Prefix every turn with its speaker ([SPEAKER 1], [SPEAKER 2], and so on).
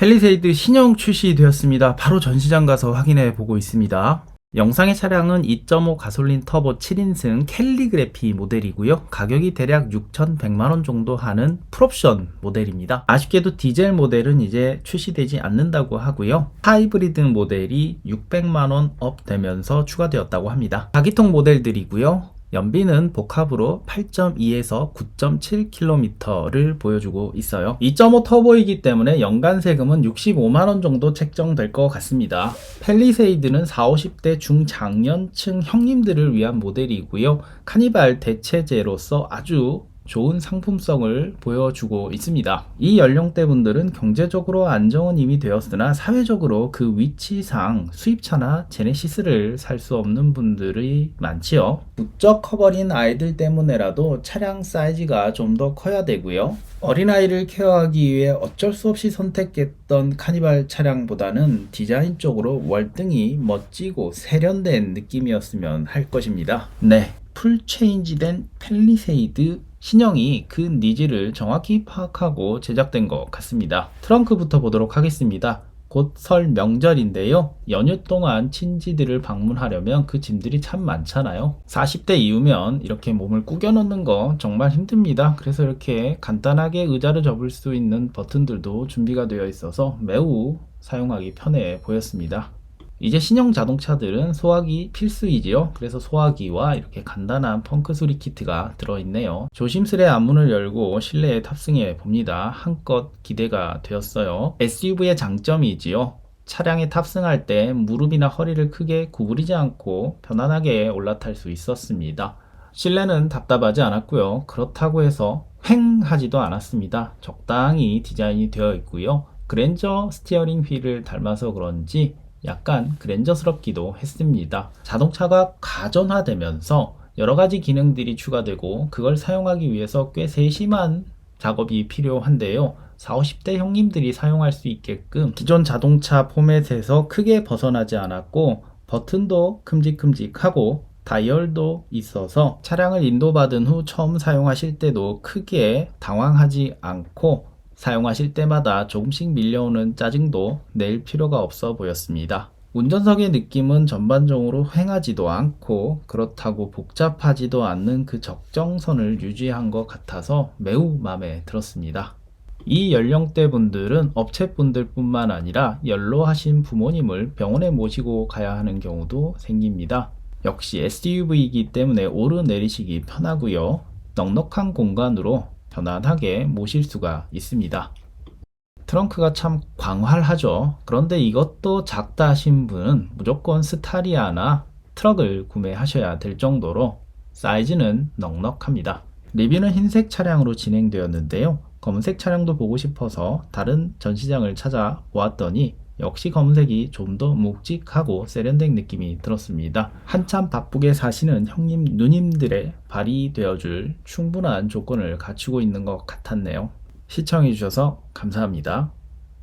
[SPEAKER 1] 펠리세이드 신형 출시되었습니다. 바로 전시장 가서 확인해 보고 있습니다. 영상의 차량은 2.5 가솔린 터보 7인승 캘리그래피 모델이고요. 가격이 대략 6,100만원 정도 하는 풀옵션 모델입니다. 아쉽게도 디젤 모델은 이제 출시되지 않는다고 하고요. 하이브리드 모델이 600만원 업 되면서 추가되었다고 합니다. 자기통 모델들이고요. 연비는 복합으로 8.2에서 9.7km를 보여주고 있어요. 2.5 터보이기 때문에 연간 세금은 65만원 정도 책정될 것 같습니다. 펠리세이드는 40, 50대 중장년층 형님들을 위한 모델이고요. 카니발 대체제로서 아주 좋은 상품성을 보여주고 있습니다. 이 연령대 분들은 경제적으로 안정은 이미 되었으나 사회적으로 그 위치상 수입차나 제네시스를 살 수 없는 분들이 많지요. 부쩍 커버린 아이들 때문에라도 차량 사이즈가 좀 더 커야 되고요. 어린아이를 케어하기 위해 어쩔 수 없이 선택했던 카니발 차량보다는 디자인 쪽으로 월등히 멋지고 세련된 느낌이었으면 할 것입니다. 네. 풀 체인지된 펠리세이드 신형이 그 니즈를 정확히 파악하고 제작된 것 같습니다. 트렁크부터 보도록 하겠습니다. 곧 설 명절인데요. 연휴 동안 친지들을 방문하려면 그 짐들이 참 많잖아요. 40대 이후면 이렇게 몸을 구겨 넣는 거 정말 힘듭니다. 그래서 이렇게 간단하게 의자를 접을 수 있는 버튼들도 준비가 되어 있어서 매우 사용하기 편해 보였습니다. 이제 신형 자동차들은 소화기 필수이지요. 그래서 소화기와 이렇게 간단한 펑크 수리 키트가 들어있네요. 조심스레 앞문을 열고 실내에 탑승해 봅니다. 한껏 기대가 되었어요. SUV의 장점이지요. 차량에 탑승할 때 무릎이나 허리를 크게 구부리지 않고 편안하게 올라탈 수 있었습니다. 실내는 답답하지 않았고요. 그렇다고 해서 횡 하지도 않았습니다. 적당히 디자인이 되어 있고요. 그랜저 스티어링 휠을 닮아서 그런지 약간 그랜저스럽기도 했습니다. 자동차가 가전화되면서 여러 가지 기능들이 추가되고 그걸 사용하기 위해서 꽤 세심한 작업이 필요한데요. 40, 50대 형님들이 사용할 수 있게끔 기존 자동차 포맷에서 크게 벗어나지 않았고 버튼도 큼직큼직하고 다이얼도 있어서 차량을 인도받은 후 처음 사용하실 때도 크게 당황하지 않고 사용하실 때마다 조금씩 밀려오는 짜증도 낼 필요가 없어 보였습니다. 운전석의 느낌은 전반적으로 횡하지도 않고 그렇다고 복잡하지도 않는 그 적정선을 유지한 것 같아서 매우 마음에 들었습니다. 이 연령대 분들은 업체 분들 뿐만 아니라 연로하신 부모님을 병원에 모시고 가야 하는 경우도 생깁니다. 역시 SUV이기 때문에 오르내리시기 편하고요. 넉넉한 공간으로 편안하게 모실 수가 있습니다. 트렁크가 참 광활하죠. 그런데 이것도 작다 하신 분은 무조건 스타리아나 트럭을 구매하셔야 될 정도로 사이즈는 넉넉합니다. 리뷰는 흰색 차량으로 진행되었는데요. 검은색 차량도 보고 싶어서 다른 전시장을 찾아 보았더니 역시 검은색이 좀 더 묵직하고 세련된 느낌이 들었습니다. 한참 바쁘게 사시는 형님, 누님들의 발이 되어줄 충분한 조건을 갖추고 있는 것 같았네요. 시청해주셔서 감사합니다.